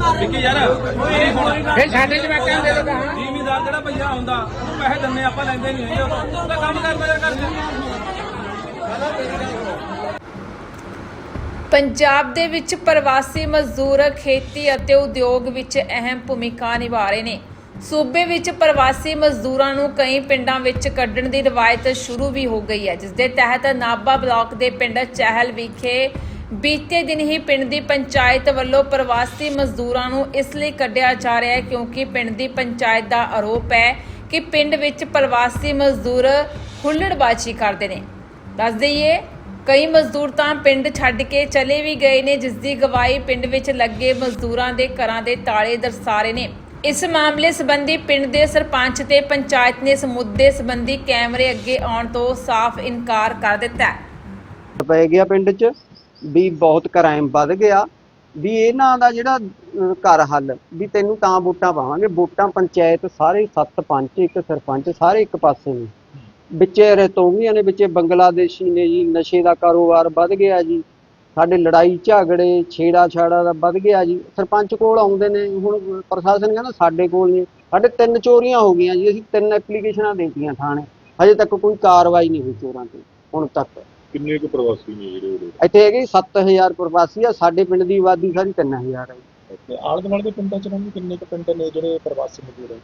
ਵਿੱਕੀ ਯਾਰ ਇਹ ਹੁਣ ਫਿਰ ਸਾਡੇ ਜਵਾਕਾਂ ਨੂੰ ਦੇ ਦੋ ਕਹਾਂ। ਜ਼ਿਮੀਦਾਰ ਜਿਹੜਾ ਭਈਆ ਆਉਂਦਾ ਉਹਨੂੰ ਪੈਸੇ ਦਿੰਨੇ ਆਪਾਂ ਲੈਂਦੇ ਨਹੀਂ ਹੈਗੇ ਉਹਦਾ ਕੰਮ ਕਰਦਾ ਯਾਰ ਕਰਕੇ ਪੰਜਾਬ ਦੇ ਵਿੱਚ ਪ੍ਰਵਾਸੀ ਮਜ਼ਦੂਰ ਖੇਤੀ ਅਤੇ ਉਦਯੋਗ ਵਿੱਚ ਅਹਿਮ ਭੂਮਿਕਾ ਨਿਭਾ ਰਹੇ ਨੇ। ਸੂਬੇ ਵਿੱਚ ਪ੍ਰਵਾਸੀ ਮਜ਼ਦੂਰਾਂ ਨੂੰ ਕਈ ਪਿੰਡਾਂ ਵਿੱਚ ਕੱਢਣ ਦੀ ਰਵਾਇਤ ਸ਼ੁਰੂ ਵੀ ਹੋ ਗਈ ਹੈ। ਜਿਸ ਦੇ ਤਹਿਤ ਨਾਭਾ ਬਲਾਕ ਦੇ ਪਿੰਡ ਚਹਿਲ ਵਿਖੇ ਬੀਤੇ ਦਿਨ ਹੀ ਪਿੰਡ ਦੀ ਪੰਚਾਇਤ ਵੱਲੋਂ ਪ੍ਰਵਾਸੀ ਮਜ਼ਦੂਰਾਂ ਨੂੰ ਇਸ ਲਈ ਕੱਢਿਆ ਜਾ ਰਿਹਾ ਹੈ ਕਿਉਂਕਿ ਪਿੰਡ ਦੀ ਪੰਚਾਇਤ ਦਾ ਆਰੋਪ ਹੈ ਕਿ ਪਿੰਡ ਵਿੱਚ ਪ੍ਰਵਾਸੀ ਮਜ਼ਦੂਰ ਹੁੱਲੜਬਾਜ਼ੀ ਕਰਦੇ ਨੇ। ਦੱਸ ਦਈਏ, ਕਈ ਮਜ਼ਦੂਰ ਤਾਂ ਪਿੰਡ ਛੱਡ ਕੇ ਚਲੇ ਵੀ ਗਏ ਨੇ, ਜਿਸ ਦੀ ਗਵਾਹੀ ਪਿੰਡ ਵਿੱਚ ਲੱਗੇ ਮਜ਼ਦੂਰਾਂ ਦੇ ਘਰਾਂ ਦੇ ਤਾਲੇ ਦਰਸਾ ਰਹੇ ਨੇ। ਇਸ ਮਾਮਲੇ ਸੰਬੰਧੀ ਪਿੰਡ ਦੇ ਸਰਪੰਚ ਤੇ ਪੰਚਾਇਤ ਨੇ ਇਸ ਮੁੱਦੇ ਸੰਬੰਧੀ ਕੈਮਰੇ ਅੱਗੇ ਆਉਣ ਤੋਂ ਸਾਫ਼ ਇਨਕਾਰ ਕਰ ਦਿੱਤਾ ਹੈ। ਪੈ ਗਿਆ ਪਿੰਡ 'ਚ। ਵੀ ਬਹੁਤ ਕ੍ਰਾਈਮ ਵੱਧ ਗਿਆ, ਵੀ ਇਹਨਾਂ ਦਾ ਜਿਹੜਾ ਘਰ ਹੱਲ, ਵੀ ਤੈਨੂੰ ਤਾਂ ਵੋਟਾਂ ਪਾਵਾਂਗੇ, ਵੋਟਾਂ ਪੰਚਾਇਤ ਸਾਰੇ ਸੱਤ ਪੰਚ ਇੱਕ ਸਰਪੰਚ ਸਾਰੇ ਇੱਕ ਪਾਸੇ ਨੇ। ਵਿੱਚੇ ਰਤੋਵੀਆਂ ਨੇ, ਵਿੱਚੇ ਬੰਗਲਾਦੇਸ਼ੀ ਨੇ ਜੀ, ਨਸ਼ੇ ਦਾ ਕਾਰੋਬਾਰ ਵੱਧ ਗਿਆ ਜੀ। ਸਾਡੇ ਲੜਾਈ ਝਗੜੇ, ਛੇੜਾ ਛਾੜਾ ਦਾ ਵੱਧ ਗਿਆ ਜੀ। ਸਰਪੰਚ ਕੋਲ ਆਉਂਦੇ ਨੇ, ਹੁਣ ਪ੍ਰਸ਼ਾਸਨ ਕਹਿੰਦਾ ਸਾਡੇ ਕੋਲ ਨਹੀਂ। ਸਾਡੇ ਤਿੰਨ ਚੋਰੀਆਂ ਹੋ ਗਈਆਂ ਜੀ, ਅਸੀਂ ਤਿੰਨ ਐਪਲੀਕੇਸ਼ਨਾਂ ਦੇਤੀਆਂ ਥਾਣੇ। ਹਜੇ ਤੱਕ ਕੋਈ ਕਾਰਵਾਈ ਨਹੀਂ ਹੋਈ ਚੋਰਾਂ ਤੇ, ਹੁਣ ਤੱਕ। ਕਿੰਨੇ ਕੁ ਪ੍ਰਵਾਸੀ ਨੇ ਜਿਹੜੇ ਉਹਦੇ ਇੱਥੇ ਹੈਗੇ 7000 ਪ੍ਰਵਾਸੀ ਆ ਸਾਡੇ ਪਿੰਡ ਦੀ ਆਬਾਦੀ ਸਾਰੀ 3000 ਹੈ। ਤੇ ਆਲੇ ਦੁਆਲੇ ਦੇ ਪਿੰਡਾਂ ਚ ਰਹਿੰਦੇ ਕਿੰਨੇ ਕੁ ਪਿੰਡ ਨੇ ਜਿਹੜੇ ਪ੍ਰਵਾਸੀ ਮਜ਼ਦੂਰ ਹੈ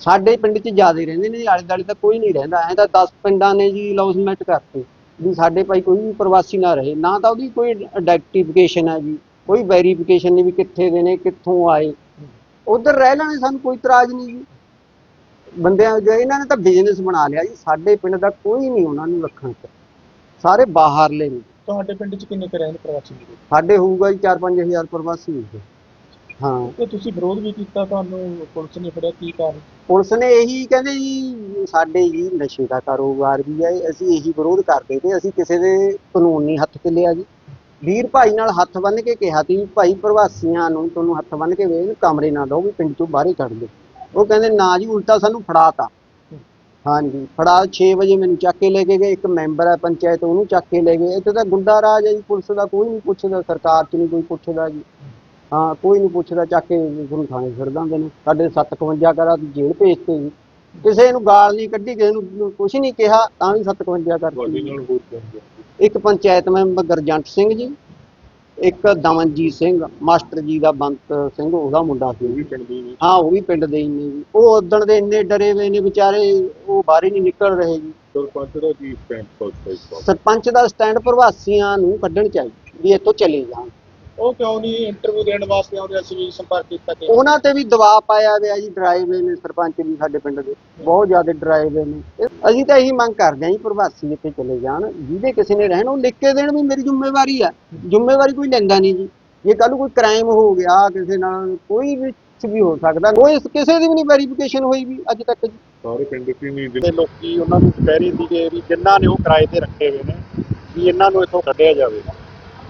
ਸਾਡੇ ਪਿੰਡ 'ਚ ਜ਼ਿਆਦਾ ਰਹਿੰਦੇ ਨੇ ਜੀ, ਆਲੇ ਦੁਆਲੇ ਤਾਂ ਕੋਈ ਨਹੀਂ ਰਹਿੰਦਾ ਐਂ ਤਾਂ 10 ਪਿੰਡਾਂ ਨੇ ਜੀ ਲੌਸਮੈਂਟ ਕਰਤੇ ਵੀ ਸਾਡੇ ਭਾਈ ਕੋਈ ਵੀ ਪ੍ਰਵਾਸੀ ਨਾ ਰਹੇ ਨਾ ਤਾਂ ਉਹਦੀ ਕੋਈ ਆਈਡੈਂਟੀਫਿਕੇਸ਼ਨ ਹੈ ਜੀ ਕੋਈ ਵੈਰੀਫਿਕੇਸ਼ਨ ਨਹੀਂ ਵੀ ਕਿੱਥੇ ਦੇ ਨੇ ਕਿੱਥੋਂ ਆਏ। ਉਧਰ ਰਹਿ ਲੈਣੇ ਸਾਨੂੰ ਕੋਈ ਇਤਰਾਜ਼ ਨਹੀਂ ਜੀ। ਬੰਦਿਆਂ ਜੋ ਇਹਨਾਂ ਨੇ ਤਾਂ ਬਿਜ਼ਨਸ ਬਣਾ ਲਿਆ ਜੀ ਸਾਡੇ ਪਿੰਡ ਦਾ ਕੋਈ ਨਹੀਂ ਉਹਨਾਂ ਨੂੰ ਰੱਖਣ ਚ ਸਾਰੇ ਬਾਹਰਲੇ ਨੇ। ਤੁਹਾਡੇ ਪਿੰਡ ਚ ਕਿੰਨੇ ਕੁ ਰਹਿੰਦੇ ਪ੍ਰਵਾਸੀ ਸਾਡੇ ਹੋਊਗਾ ਜੀ 4-5000 ਪ੍ਰਵਾਸੀ ਹੋਊਗੇ। ਹਾਂ। ਤੇ ਤੁਸੀਂ ਵਿਰੋਧ ਵੀ ਕੀਤਾ ਤੁਹਾਨੂੰ ਪੁਲਿਸ ਨੇ ਫੜਿਆ ਕੀ ਕਾਰਨ? ਪੁਲਿਸ ਨੇ ਇਹੀ ਕਹਿੰਦੇ ਜੀ ਸਾਡੇ ਜੀ ਨਸ਼ੇ ਦਾ ਕਾਰੋਬਾਰ ਵੀ ਹੈ ਅਸੀਂ ਇਹੀ ਵਿਰੋਧ ਕਰਦੇ ਤੇ ਅਸੀਂ ਕਿਸੇ ਦੇ ਕਾਨੂੰਨ ਨਹੀਂ ਹੱਥ ਤੇ ਲਿਆ ਜੀ। ਵੀਰ ਭਾਈ ਨਾਲ ਹੱਥ ਬੰਨ੍ਹ ਕੇ ਕਿਹਾ ਸੀ ਵੀ ਭਾਈ ਪ੍ਰਵਾਸੀਆਂ ਨੂੰ ਤੁਹਾਨੂੰ ਹੱਥ ਬੰਨ੍ਹ ਕੇ ਵੇਖ ਕਮਰੇ ਨਾ ਦਿਓ ਵੀ ਪਿੰਡ ਚੋਂ ਬਾਹਰ ਹੀ ਕੱਢ ਦਿਓ। ਉਹ ਕਹਿੰਦੇ ਨਾ ਜੀ ਉਲਟਾ ਸਾਨੂੰ ਫੜਾਤਾ। ਹਾਂਜੀ ਫੜਾ 6 ਵਜੇ ਮੈਨੂੰ ਚੱਕ ਕੇ ਲੈ ਕੇ ਗਏ ਇੱਕ ਮੈਂਬਰ ਹੈ ਪੰਚਾਇਤ ਉਹਨੂੰ ਚੱਕ ਕੇ ਲੈ ਗਏ। ਇੱਥੇ ਤਾਂ ਗੁੰਡਾ ਰਾਜ ਹੈ ਜੀ ਪੁਲਿਸ ਦਾ ਕੋਈ ਨਹੀਂ ਪੁੱਛਦਾ ਸਰਕਾਰ 'ਚ ਨਹੀਂ ਕੋਈ ਪੁੱਛਦਾ ਜੀ। ਹਾਂ ਕੋਈ ਨਹੀਂ ਪੁੱਛਦਾ ਚੱਕ ਕੇ ਗੁਰੂ ਥਾਣੇ ਛੱਡ ਦਿੰਦੇ ਨੇ। ਸਾਡੇ 751 ਕਰਾ ਜੇਲ੍ਹ ਭੇਜਤੇ ਜੀ। ਕਿਸੇ ਨੂੰ ਗਾਲ ਨਹੀਂ ਕੱਢੀ ਕਿਸੇ ਨੂੰ ਕੁਝ ਨਹੀਂ ਕਿਹਾ ਤਾਂ ਵੀ 751 ਤੁਹਾਡੇ ਕਰਤੀ? ਇੱਕ ਪੰਚਾਇਤ ਮੈਂਬਰ ਗਰਜੰਟ ਸਿੰਘ ਜੀ ਇੱਕ ਦਮਨਜੀਤ ਸਿੰਘ ਮਾਸਟਰ ਜੀ ਦਾ ਬੰਤ ਸਿੰਘ ਉਹਦਾ ਮੁੰਡਾ ਸੀ। ਵੀ ਪਿੰਡ ਦੇ ਹਾਂ ਉਹ ਵੀ ਪਿੰਡ ਦੇ ਹੀ ਨੇ ਜੀ। ਉਹ ਉਦਣ ਦੇ ਇੰਨੇ ਡਰੇ ਹੋਏ ਨੇ ਵਿਚਾਰੇ ਉਹ ਬਾਹਰ ਹੀ ਨਹੀਂ ਨਿਕਲ ਰਹੇ ਜੀ। ਸਰਪੰਚ ਦਾ ਕੀ ਸਟੈਂਡ ਸਰਪੰਚ ਦਾ ਸਟੈਂਡ ਪ੍ਰਵਾਸੀਆਂ ਨੂੰ ਕੱਢਣ ਚਾਹੀਦਾ ਵੀ ਇੱਥੋਂ ਚਲੇ ਜਾਣ। ਉਹ ਕਿਉਂ ਨਹੀਂ ਇੰਟਰਵਿਊ ਦੇਣ ਵਾਸਤੇ ਆਉਂਦੇ ਅਸੀਂ ਵੀ ਸੰਪਰਕ ਕੀਤਾ ਕਿ ਉਹਨਾਂ ਤੇ ਵੀ ਦਬਾਅ ਪਾਇਆ ਗਿਆ ਜੀ ਡਰਾਈਵੇ ਨੇ ਸਰਪੰਚ ਵੀ ਸਾਡੇ ਪਿੰਡ ਦੇ। ਬਹੁਤ ਜ਼ਿਆਦਾ ਡਰਾਈਵੇ ਨੇ। ਇਹ- ਅਸੀਂ ਤਾਂ ਇਹੀ ਮੰਗ ਕਰਦੇ ਹਾਂ ਜੀ ਪ੍ਰਵਾਸੀ ਇੱਥੇ ਚਲੇ ਜਾਣ ਜਿਹਦੇ ਕਿਸੇ ਨੇ ਰਹਿਣ ਉਹ ਲਿਖ ਕੇ ਦੇਣ ਵੀ ਮੇਰੀ ਜ਼ਿੰਮੇਵਾਰੀ ਆ। ਜ਼ਿੰਮੇਵਾਰੀ ਕੋਈ ਲੈਂਦਾ ਨਹੀਂ ਜੀ। ਜੇ ਕੱਲ ਕੋਈ ਕ੍ਰਾਈਮ ਹੋ ਗਿਆ ਕਿਸੇ ਨਾਲ ਕੋਈ ਵੀ ਕੁਛ ਵੀ ਹੋ ਸਕਦਾ ਕੋਈ ਕਿਸੇ ਦੀ ਵੀ ਨਹੀਂ ਵੈਰੀਫਿਕੇਸ਼ਨ ਹੋਈ ਵੀ ਅੱਜ ਤੱਕ ਜੀ। ਸਾਰੇ ਪਿੰਡ 'ਚ ਹੀ ਨਹੀਂ ਤੇ ਲੋਕੀ ਉਹਨਾਂ ਨੂੰ ਕਹਿ ਰਹੇ ਸੀਗੇ ਵੀ ਜਿਨ੍ਹਾਂ ਨੇ ਉਹ ਕਿਰਾਏ ਤੇ ਰੱਖੇ ਹੋਏ ਨੇ ਵੀ ਇਹਨਾਂ ਨੂੰ ਇੱਥੋਂ ਕੱਢਿਆ ਜਾਵੇ।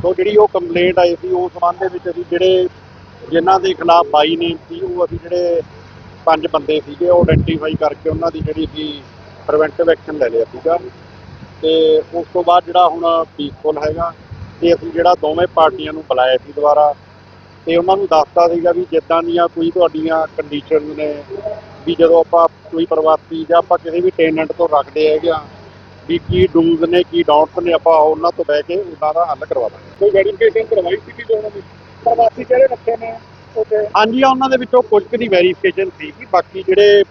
ਸੋ ਜਿਹੜੀ ਉਹ ਕੰਪਲੇਂਟ ਆਈ ਸੀ, ਉਸ ਸੰਬੰਧ ਦੇ ਵਿੱਚ ਅਸੀਂ ਜਿਹੜੇ ਜਿਨ੍ਹਾਂ ਦੇ ਖਿਲਾਫ ਬਾਈ ਨੇ ਸੀ, ਉਹ ਅਸੀਂ ਜਿਹੜੇ ਪੰਜ ਬੰਦੇ ਸੀਗੇ, ਉਹ ਆਇਡੈਂਟੀਫਾਈ ਕਰਕੇ ਉਹਨਾਂ ਦੀ ਜਿਹੜੀ ਸੀ ਪ੍ਰੀਵੈਂਟਿਵ ਐਕਸ਼ਨ ਲੈ ਲਿਆ ਸੀਗਾ। ਤੇ ਉਸ ਤੋਂ ਬਾਅਦ ਜਿਹੜਾ ਹੁਣ ਪੀਸਫੁਲ ਹੈਗਾ, ਤੇ ਅਸੀਂ ਜਿਹੜਾ ਦੋਵੇਂ ਪਾਰਟੀਆਂ ਨੂੰ ਬੁਲਾਇਆ ਸੀ ਦੁਬਾਰਾ, ਤੇ ਉਹਨਾਂ ਨੂੰ ਦੱਸਤਾ ਸੀਗਾ ਵੀ ਜਿੱਦਾਂ ਦੀਆਂ ਕੋਈ ਤੁਹਾਡੀਆਂ ਕੰਡੀਸ਼ਨ ਨੇ, ਵੀ ਜਦੋਂ ਆਪਾਂ ਕੋਈ ਪ੍ਰਵਾਸੀ ਜਾਂ ਆਪਾਂ ਕਿਸੇ ਵੀ ਟੈਨੈਂਟ ਤੋਂ ਰੱਖਦੇ ਹੈਗੇ ਆ ਵੀ ਕੀ ਡੂਜ਼ ਨੇ ਕੀ ਡਾਊਟਸ ਨੇ ਆਪਾਂ ਉਹਨਾਂ ਤੋਂ ਬਹਿ ਕੇ ਉਹਨਾਂ ਦਾ ਹੱਲ ਕਰਵਾ ਦਾਂਗੇ। ਕੋਈ ਵੈਰੀਫਿਕੇਸ਼ਨ ਕਰਵਾਈ ਸੀ ਕਿ ਉਹਨਾਂ ਦੀ ਪ੍ਰਵਾਸੀ ਜਿਹੜੇ ਰੱਖੇ ਨੇ? ਉਹਦੇ ਹਾਂਜੀ ਉਹਨਾਂ ਦੇ ਵਿੱਚੋਂ ਕੁਝ ਕੁ ਦੀ ਵੈਰੀਫਿਕੇਸ਼ਨ ਸੀ ਕਿ ਬਾਕੀ ਜਿਹੜੇ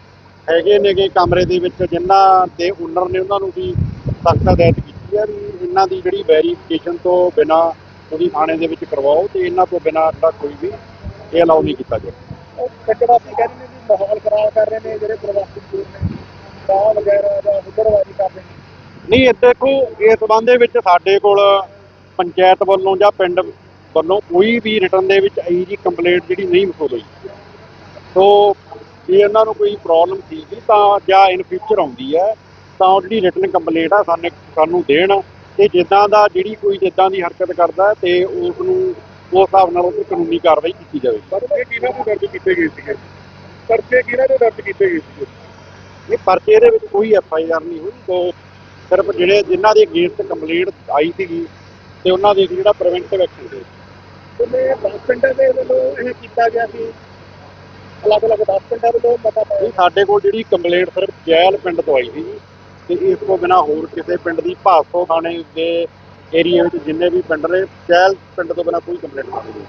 ਹੈਗੇ ਨੇਗੇ ਕਮਰੇ ਦੇ ਵਿੱਚ ਜਿਨ੍ਹਾਂ ਦੇ ਓਨਰ ਨੇ ਉਹਨਾਂ ਨੂੰ ਵੀ ਸਖਤ ਹਦਾਇਤ ਕੀਤੀ ਹੈ ਵੀ ਇਹਨਾਂ ਦੀ ਜਿਹੜੀ ਵੈਰੀਫਿਕੇਸ਼ਨ ਤੋਂ ਬਿਨਾ ਉਹਦੀ ਥਾਣੇ ਦੇ ਵਿੱਚ ਕਰਵਾਓ ਤੇ ਇਹਨਾਂ ਤੋਂ ਬਿਨਾ ਜਿਹੜਾ ਕੋਈ ਵੀ ਇਹ ਅਲਾਉ ਨਹੀਂ ਕੀਤਾ ਉਹ ਪ੍ਰਵਾਸੀ ਕਹਿੰਦੇ ਨੇ ਵੀ ਮਾਹੌਲ ਖਰਾਬ ਕਰ ਰਹੇ ਨੇ ਜਿਹੜੇ ਪ੍ਰਵਾਸੀ ਨੇ ਸਾਹ ਵਗੈਰਾ ਦਾ ਹੁਦਰਵਾਜੀ ਕਰ ਰਹੇ ਨੇ। ਨਹੀਂ ਇਹ ਦੇਖੋ ਇਸ ਸੰਬੰਧ ਦੇ ਵਿੱਚ ਸਾਡੇ ਕੋਲ ਪੰਚਾਇਤ ਵੱਲੋਂ ਜਾਂ ਪਿੰਡ ਵੱਲੋਂ ਕੋਈ ਵੀ ਰਿਟਰਨ ਦੇ ਵਿੱਚ ਇਹੀ ਜੀ ਕੰਪਲੇਂਟ ਜਿਹੜੀ ਨਹੀਂ ਮਸੂਲ ਹੋਈ ਸੋ ਜੇ ਇਹਨਾਂ ਨੂੰ ਕੋਈ ਪ੍ਰੋਬਲਮ ਸੀਗੀ ਤਾਂ ਜਾਂ ਇਨ ਫਿਊਚਰ ਆਉਂਦੀ ਹੈ ਤਾਂ ਉਹ ਜਿਹੜੀ ਰਿਟਰਨ ਕੰਪਲੇਂਟ ਆ ਸਾਨੂੰ ਸਾਨੂੰ ਦੇਣ ਤੇ ਜਿੱਦਾਂ ਦਾ ਜਿਹੜੀ ਕੋਈ ਜਿੱਦਾਂ ਦੀ ਹਰਕਤ ਕਰਦਾ ਤੇ ਉਸ ਨੂੰ ਉਸ ਹਿਸਾਬ ਨਾਲ ਉਹ ਕਾਨੂੰਨੀ ਕਾਰਵਾਈ ਕੀਤੀ ਜਾਵੇ ਪਰ ਇਹ ਕਿਹਨਾਂ ਦੇ ਦਰਜ ਕੀਤੇ ਗਏ ਸੀਗੇ? ਪਰਚੇ ਕਿਹਨਾਂ ਦੇ ਦਰਜ ਕੀਤੇ ਗਏ ਸੀਗੇ? ਇਹ ਪਰਚੇ ਦੇ ਵਿੱਚ ਕੋਈ ਐਫ ਆਈ ਆਰ ਨਹੀਂ ਹੋਈ ਤੋਂ ਸਿਰਫ ਜਿਹੜੇ ਜਿਨ੍ਹਾਂ ਦੇ ਅਗੇਂਸਟ ਕੰਪਲੇਂਟ ਆਈ ਸੀਗੀ ਤੇ ਉਹਨਾਂ ਦੇ ਜਿਹੜਾ ਪ੍ਰੀਵੈਂਟਿਵ ਐਕਸ਼ਨ ਦੇ ਉਹਨੇ 10 ਪਿੰਡਾਂ ਦੇ ਵੱਲੋਂ ਇਹ ਕੀਤਾ ਗਿਆ ਸੀ ਅਲੱਗ-ਅਲੱਗ 10 ਪਿੰਡਾਂ ਵੱਲੋਂ ਨਹੀਂ ਸਾਡੇ ਕੋਲ ਜਿਹੜੀ ਕੰਪਲੇਂਟ ਸਿਰਫ ਜੈਲ ਪਿੰਡ ਤੋਂ ਆਈ ਸੀ ਤੇ ਇਸ ਤੋਂ ਬਿਨਾ ਹੋਰ ਕਿਸੇ ਪਿੰਡ ਦੀ ਭਾਸੋ ਥਾਣੇ ਦੇ ਏਰੀਆ ਵਿੱਚ ਜਿੰਨੇ ਵੀ ਪਿੰਡ ਨੇ ਜੈਲ ਪਿੰਡ ਤੋਂ ਬਿਨਾ ਕੋਈ ਕੰਪਲੇਂਟ ਨਹੀਂ ਸੀ